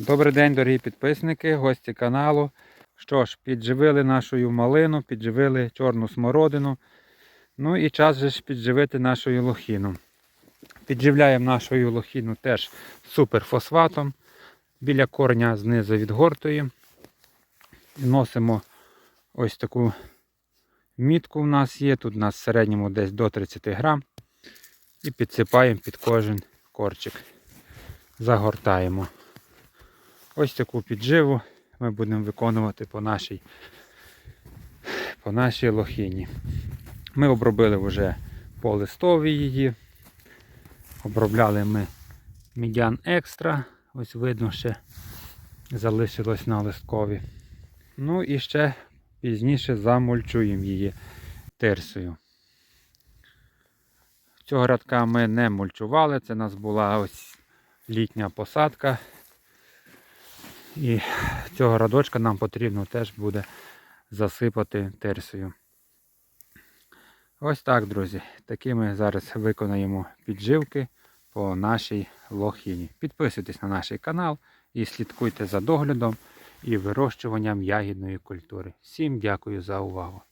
Добрий день, дорогі підписники, гості каналу. Що ж, підживили нашу малину, підживили чорну смородину. Ну і час же ж підживити нашу лохіну. Підживляємо нашу лохіну теж суперфосфатом. Біля корня знизу відгортуємо. Носимо ось таку мітку в нас є. Тут у нас в середньому десь до 30 грам. І підсипаємо під кожен корчик. Загортаємо. Ось таку підживу ми будемо виконувати по нашій, по нашій лохині. Ми обробили вже по листові її. Обробляли ми медян екстра. Ось видно, ще залишилось на листкові. Ну і ще пізніше замульчуємо її тирсою. Цього рядка ми не мульчували, це у нас була ось літня посадка. І цього радочка нам потрібно теж буде засипати терсою. Ось так, друзі. Такі ми зараз виконаємо підживки по нашій лохіні. Підписуйтесь на наш канал і слідкуйте за доглядом і вирощуванням ягідної культури. Всім дякую за увагу!